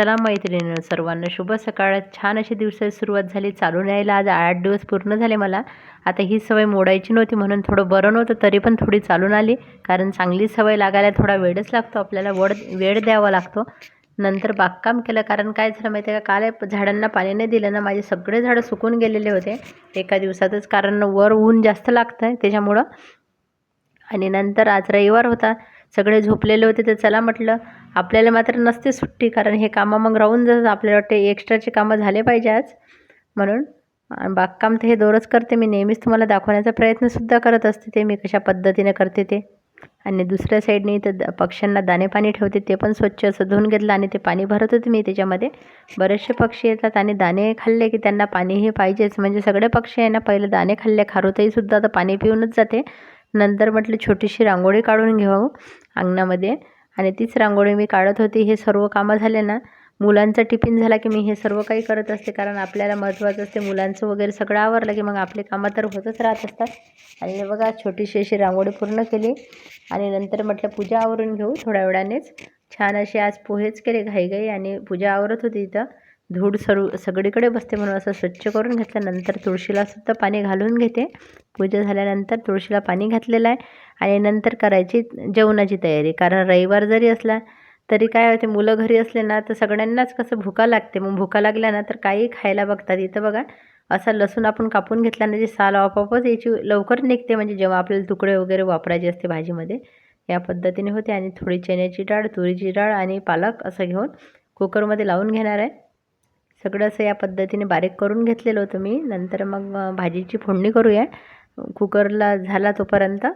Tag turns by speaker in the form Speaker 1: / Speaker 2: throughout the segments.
Speaker 1: चला मैत्रिणीनं सर्वांना शुभ सकाळ. छान अशी दिवसाची सुरुवात झाली. चालून यायला आज आठ दिवस पूर्ण झाले मला. आता ही सवय मोडायची नव्हती म्हणून थोडं बरं नव्हतं तरी पण थोडी चालून आली. कारण चांगली सवय लागायला थोडा वेळच लागतो. आपल्याला वड वेळ द्यावा लागतो. नंतर बागकाम केलं. कारण काय झालं माहिती आहे का? काल झाडांना पाणी नाही दिलं ना माझे सगळे झाडं सुकून गेलेले होते. एका दिवसातच कारण वर ऊन जास्त लागतं आहे त्याच्यामुळं. आणि नंतर आज रविवार होता. सगळे झोपलेले होते तर चला म्हटलं आपल्याला मात्र नसते सुट्टी कारण हे कामं मग राहून जातात. आपल्याला वाटते एक्स्ट्राचे कामं झाले पाहिजे आज. म्हणून बागकाम तर हे दररोज करते मी. नेहमीच तुम्हाला दाखवण्याचा प्रयत्नसुद्धा करत असते ते. मी कशा पद्धतीने करते ते. आणि दुसऱ्या साईडने इथं द पक्ष्यांना दाणे पाणी ठेवते. ते पण स्वच्छ असं धुवून घेतलं आणि ते पाणी भरत होते मी त्याच्यामध्ये. बरेचसे पक्षी येतात आणि दाणे खाल्ले की त्यांना पाणीही पाहिजेच. म्हणजे सगळे पक्षी आहे ना पहिले दाणे खाल्ले खारुताईसुद्धा तर पाणी पिऊनच जाते. नंतर म्हटलं छोटीशी रांगोळी काढून घेऊ अंगणामध्ये. आणि तीच रांगोळी मी काढत होती. हे सर्व कामं झाले ना मुलांचा टिफिन झाला की मी हे सर्व काही करत असते. कारण आपल्याला महत्त्वाचं असते मुलांचं वगैरे सगळं आवरलं की मग आपले कामं तर होतच राहत असतात. आणि बघा छोटीशी अशी रांगोळी पूर्ण केली. आणि नंतर म्हटलं पूजा आवरून घेऊ थोड्या वेळानेच. छान असे आज पोहेच केले घाईघाई आणि पूजा आवरत होती इथं. धूळ सर्व सगळीकडे बसते म्हणून असं स्वच्छ करून घेतल्यानंतर नंतर तुळशीलासुद्धा पाणी घालून घेते. पूजा झाल्यानंतर तुळशीला पाणी घातलेलं आहे आणि नंतर करायची जेवणाची तयारी. कारण रविवार जरी असला तरी काय होते मुलं घरी असले ना तर सगळ्यांनाच कसं भुका लागते. मग भुका लागल्या ना तर काही खायला बघतात. इथं बघा असा लसूण आपण कापून घेतला ना जी साल आपोआपच याची लवकर निघते. म्हणजे जेव्हा आपल्याला तुकडे वगैरे वापरायचे असते भाजीमध्ये या पद्धतीने होते. आणि थोडी चण्याची डाळ तुरीची डाळ आणि पालक असं घेऊन कुकरमध्ये लावून घेणार आहे. सगळं असं या पद्धतीने बारीक करून घेतलेलं होतं मी. नंतर मग भाजीची फोडणी करूया. कुकरला झाला तोपर्यंत.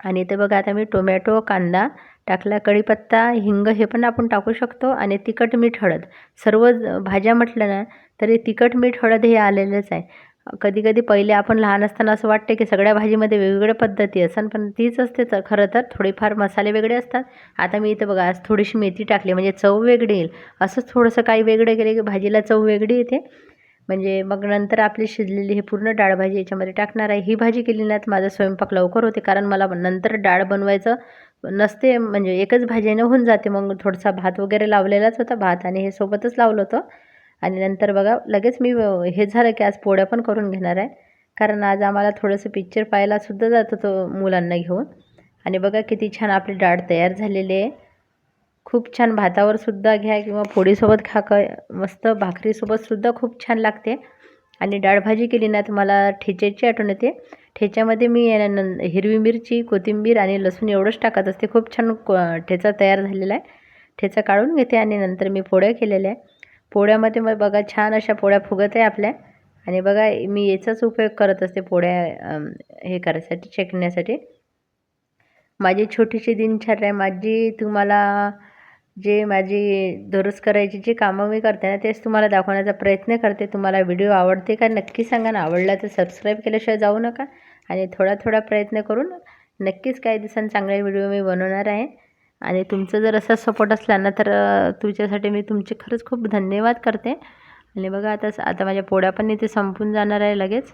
Speaker 1: आणि ते बघा आता मी टोमॅटो कांदा टाकला कढीपत्ता हिंग हे पण आपण टाकू शकतो आणि तिखट मीठ हळद. सर्व भाज्या म्हटलं ना तरी तिखट मीठ हळद हे आलेलंच आहे. कधी कधी पहिले आपण लहान असताना असं वाटते की सगळ्या भाजीमध्ये वेगवेगळ्या पद्धती असन पण तीच असते तर खरं तर थोडेफार मसाले वेगळे असतात. आता मी इथं बघा आज थोडीशी मेथी टाकली म्हणजे चव वेगळी येईल. असंच थोडंसं काही वेगळं केलं की भाजीला चव वेगळी येते. म्हणजे मग नंतर आपली शिजलेली हे पूर्ण डाळ भाजी याच्यामध्ये टाकणार आहे. ही भाजी केली ना तर माझा स्वयंपाक लवकर होते कारण मला नंतर डाळ बनवायचं नसते म्हणजे एकच भाजीनं होऊन जाते. मग थोडासा भात वगैरे लावलेलाच होता भात आणि हे सोबतच लावलं होतं. आणि नंतर बघा लगेच मी हे झालं की आज पोळ्या पण करून घेणार आहे. कारण आज आम्हाला थोडंसं पिक्चर पाहायलासुद्धा जात होतो मुलांना घेऊन. आणि बघा किती छान आपली डाळ तयार झालेली आहे. खूप छान भातावर सुद्धा घ्या किंवा पोळीसोबत खा क मस्त भाकरीसोबतसुद्धा खूप छान लागते. आणि डाळभाजी केली ना तर मला ठेच्याची आठवण येते. ठेच्यामध्ये मी हिरवी मिरची कोथिंबीर आणि लसूण एवढंच टाकत असते. खूप छान ठेचा तयार झालेला आहे. ठेचा काढून घेते आणि नंतर मी पोळ्या केलेल्या आहे. पोळ्यामध्ये मग बघा छान अशा पोळ्या फुगत आहे आपल्या. आणि बघा मी याचाच उपयोग करत असते पोळ्या हे करायसाठी शेकण्यासाठी. माझी छोटीशी दिनचर्या आहे. माझी तुम्हाला जे माझी दररोज करायची जी कामं मी करते ना तेच तुम्हाला दाखवण्याचा प्रयत्न करते. तुम्हाला व्हिडिओ आवडते का नक्की सांगा. ना आवडला तर सबस्क्राईब केल्याशिवाय जाऊ नका. आणि थोडा थोडा प्रयत्न करून नक्कीच काही दिवसांनी चांगले व्हिडिओ मी बनवणार आहे. आणि तुमचं जर असा सपोर्ट असला ना तर तुमच्यासाठी मी तुमचे खरंच खूप धन्यवाद करते. आणि बघा आता आता माझ्या पोळ्या पण इथे संपून जाणार आहे लगेच.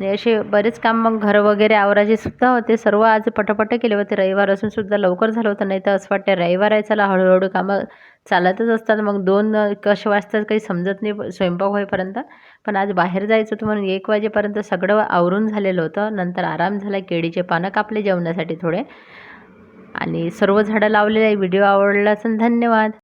Speaker 1: आणि असे बरेच काम मग घर वगैरे आवरायचे सुद्धा होते. सर्व आज पटापट केले होते. रविवार असून सुद्धा लवकर झालं होतं. नाही तर असं वाटतं रविवार आहे चला हळूहळू कामं चालतच असतात. मग दोन कसे वाजतात काही समजत नाही स्वयंपाक होईपर्यंत. पण आज बाहेर जायचं होतं म्हणून एक वाजेपर्यंत सगळं आवरून झालेलं होतं. नंतर आराम झाला केळीचे पानं कापले जेवणासाठी थोडे. आणि सर्व झाडं लावलेले आहे. व्हिडिओ आवडला असेल धन्यवाद.